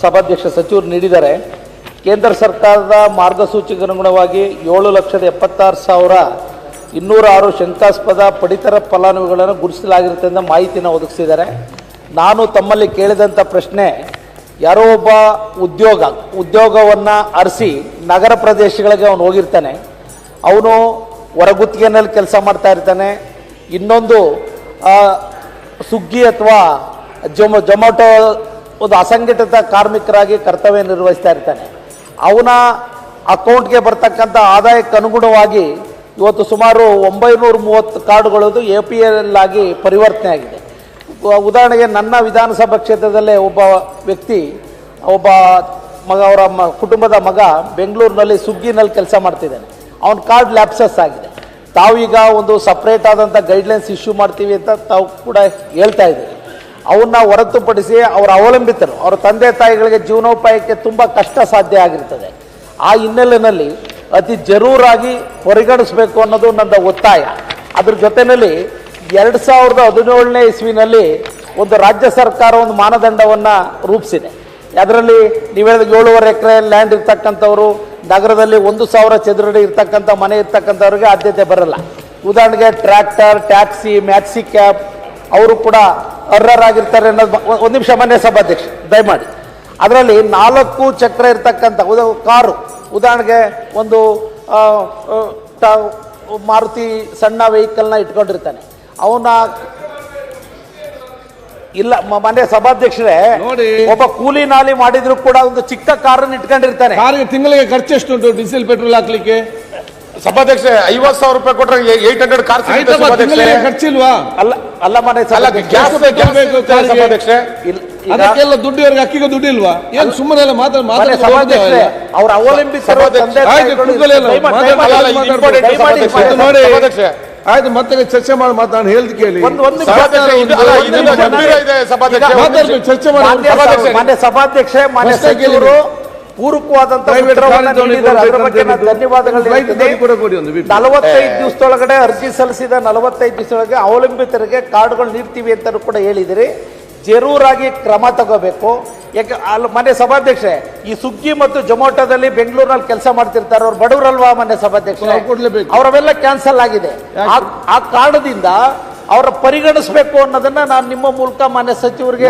ಸಭಾಧ್ಯಕ್ಷ ಸಚಿವರು ನೀಡಿದ್ದಾರೆ ಕೇಂದ್ರ ಸರ್ಕಾರದ ಮಾರ್ಗಸೂಚಿಗೆ ಅನುಗುಣವಾಗಿ ಏಳು ಲಕ್ಷದ ಎಪ್ಪತ್ತಾರು ಸಾವಿರ ಇನ್ನೂರ ಆರು ಶಂಕಾಸ್ಪದ ಪಡಿತರ ಫಲಾನುಭವಿಗಳನ್ನು ಗುರುತಿಸಲಾಗಿರುತ್ತೆ ಅಂತ ಮಾಹಿತಿನ ಒದಗಿಸಿದ್ದಾರೆ. ನಾನು ತಮ್ಮಲ್ಲಿ ಕೇಳಿದಂಥ ಪ್ರಶ್ನೆ, ಯಾರೋ ಒಬ್ಬ ಉದ್ಯೋಗ, ಉದ್ಯೋಗವನ್ನು ಅರಸಿ ನಗರ ಪ್ರದೇಶಗಳಿಗೆ ಅವನು ಹೋಗಿರ್ತಾನೆ. ಅವನು ಹೊರಗುತ್ತಿಗೆನಲ್ಲಿ ಕೆಲಸ ಮಾಡ್ತಾ ಇರ್ತಾನೆ. ಇನ್ನೊಂದು ಸುಗ್ಗಿ ಅಥವಾ ಜೊಮೊ ಜೊಮ್ಯಾಟೊ ಒಂದು ಅಸಂಘಟಿತ ಕಾರ್ಮಿಕರಾಗಿ ಕರ್ತವ್ಯ ನಿರ್ವಹಿಸ್ತಾ ಇರ್ತಾನೆ. ಅವನ ಅಕೌಂಟ್ಗೆ ಬರ್ತಕ್ಕಂಥ ಆದಾಯಕ್ಕೆ ಅನುಗುಣವಾಗಿ ಇವತ್ತು ಸುಮಾರು ಒಂಬೈನೂರ ಮೂವತ್ತು ಕಾರ್ಡುಗಳದು ಎ ಪಿ ಎಲ್ ಆಗಿ ಪರಿವರ್ತನೆ ಆಗಿದೆ. ಉದಾಹರಣೆಗೆ ನನ್ನ ವಿಧಾನಸಭಾ ಕ್ಷೇತ್ರದಲ್ಲೇ ಒಬ್ಬ ವ್ಯಕ್ತಿ, ಒಬ್ಬ ಮಗ, ಅವರ ಮ, ಕುಟುಂಬದ ಮಗ ಬೆಂಗಳೂರಿನಲ್ಲಿ ಸುಗ್ಗಿನಲ್ಲಿ ಕೆಲಸ ಮಾಡ್ತಿದ್ದಾನೆ. ಅವನ ಕಾರ್ಡ್ ಲ್ಯಾಪ್ಸಸ್ ಆಗಿದೆ. ತಾವೀಗ ಒಂದು ಸಪ್ರೇಟ್ ಆದಂಥ ಗೈಡ್ಲೈನ್ಸ್ ಇಶ್ಯೂ ಮಾಡ್ತೀವಿ ಅಂತ ತಾವು ಕೂಡ ಹೇಳ್ತಾ ಇದ್ದೀರಿ. ಅವನ್ನ ಹೊರತುಪಡಿಸಿ ಅವರ ಅವಲಂಬಿತರು, ಅವರ ತಂದೆ ತಾಯಿಗಳಿಗೆ ಜೀವನೋಪಾಯಕ್ಕೆ ತುಂಬ ಕಷ್ಟ ಸಾಧ್ಯ ಆಗಿರ್ತದೆ. ಆ ಹಿನ್ನೆಲೆಯಲ್ಲಿ ಅತಿ ಜರೂರಾಗಿ ಪರಿಗಣಿಸಬೇಕು ಅನ್ನೋದು ನನ್ನ ಒತ್ತಾಯ. ಅದ್ರ ಜೊತೆಯಲ್ಲಿ ಎರಡು ಸಾವಿರದ ಹದಿನೇಳನೇ ಇಸ್ವಿನಲ್ಲಿ ಒಂದು ರಾಜ್ಯ ಸರ್ಕಾರ ಒಂದು ಮಾನದಂಡವನ್ನು ರೂಪಿಸಿದೆ. ಅದರಲ್ಲಿ ನೀವು ಹೇಳಿದ ಏಳುವರೆ ಎಕರೆ ಲ್ಯಾಂಡ್ ಇರ್ತಕ್ಕಂಥವ್ರು, ನಗರದಲ್ಲಿ ಒಂದು ಸಾವಿರ ಚದುರಡಿ ಇರ್ತಕ್ಕಂಥ ಮನೆ ಇರ್ತಕ್ಕಂಥವ್ರಿಗೆ ಆದ್ಯತೆ ಬರಲ್ಲ. ಉದಾಹರಣೆಗೆ ಟ್ರ್ಯಾಕ್ಟರ್ ಟ್ಯಾಕ್ಸಿ ಮ್ಯಾಕ್ಸಿ ಕ್ಯಾಬ್ ಅವರು ಕೂಡ ಅರ್ಹರಾಗಿರ್ತಾರೆ ಅನ್ನೋದು ಒಂದು ನಿಮಿಷ ಮನೆ ಸಭಾಧ್ಯಕ್ಷ ದಯಮಾಡಿ. ಅದರಲ್ಲಿ ನಾಲ್ಕು ಚಕ್ರ ಇರ್ತಕ್ಕಂಥ ಉದ ಕಾರು ಉದಾಹರಣೆಗೆ ಒಂದು ಮಾರುತಿ ಸಣ್ಣ ವೆಹಿಕಲ್ನ ಇಟ್ಕೊಂಡಿರ್ತಾನೆ. ಅವನ ಇಲ್ಲ ಮನೆ ಸಭಾಧ್ಯಕ್ಷರೇ ನೋಡಿ. ಒಬ್ಬ ಕೂಲಿ ನಾಲಿ ಮಾಡಿದ್ರು ಕೂಡ ಒಂದು ಚಿಕ್ಕ ಕಾರನ್ನು ಇಟ್ಕೊಂಡಿರ್ತಾನೆ. ತಿಂಗಳಿಗೆ ಖರ್ಚು ಎಷ್ಟುಂಟು? ಡೀಸೆಲ್ ಪೆಟ್ರೋಲ್ ಹಾಕ್ಲಿಕ್ಕೆ? ಸಭಾಧ್ಯಕ್ಷ ಐವತ್ ಸಾವಿರ ರೂಪಾಯಿ ಕೊಟ್ರೆ ಏಟ್ ಹಂಡ್ರೆಡ್ ಕಾರ್ ಖರ್ಚಿಲ್ವಾ? ಅಲ್ಲ ಅಲ್ಲ ಮನೆ ಗ್ಯಾಸ್ ಬೇಕು? ಸಭಾಧ್ಯಕ್ಷೆ. ಅದಕ್ಕೆಲ್ಲ ದುಡ್ಡು ಇವ್ರಿಗೆ ಅಕ್ಕಿಗೆ ದುಡ್ಡು ಇಲ್ವಾ ಏನ್ ಸುಮ್ಮನೆ ಎಲ್ಲ. ಮಾತಾಡ್? ಅವ್ರ. ಇದು ನೋಡಿ. ಆಯ್ತು ಮತ್ತೆ ಚರ್ಚೆ ಮಾಡಿ ಮಾತಾಡಿ ಹೇಳ್ದು ಕೇಳಿ. ಒಂದು ಒಂದು ಸಭಾಧ್ಯಕ್ಷ, ಚರ್ಚೆ ಮಾಡಿ. ಮಾನ್ಯ ಸಭಾಧ್ಯಕ್ಷ. ಪೂರಕವಾದಂತ. ನಲವತ್ತೈದು ದಿವಸದೊಳಗಡೆ ಅರ್ಜಿ ಸಲ್ಲಿಸಿದ ನಲವತ್ತೈದು ದಿವಸದೊಳಗೆ ಅವಲಂಬಿತರಿಗೆ ಕಾರ್ಡ್ಗಳು ನೀಡ್ತೀವಿ ಅಂತ ಕೂಡ ಹೇಳಿದಿರಿ. ಜರೂರಾಗಿ ಕ್ರಮ ತಗೋಬೇಕು. ಯಾಕೆ ಅಲ್ಲಿ ಮನೆ ಸಭಾಧ್ಯಕ್ಷೆ ಈ ಸುಗ್ಗಿ ಮತ್ತು ಜೊಮೊಟೊದಲ್ಲಿ ಬೆಂಗಳೂರಿನಲ್ಲಿ ಕೆಲಸ ಮಾಡ್ತಿರ್ತಾರೆ. ಅವ್ರು ಬಡವರಲ್ವಾ ಮನೆ ಸಭಾಧ್ಯಕ್ಷ ಅವರವೆಲ್ಲ ಕ್ಯಾನ್ಸಲ್ ಆಗಿದೆ. ಆ- ಆ ಕಾರಣದಿಂದ ಅವರ ಪರಿಗಣಿಸಬೇಕು ಅನ್ನೋದನ್ನ ನಾನು ನಿಮ್ಮ ಮೂಲಕ ಮಾನ್ಯ ಸಚಿವರಿಗೆ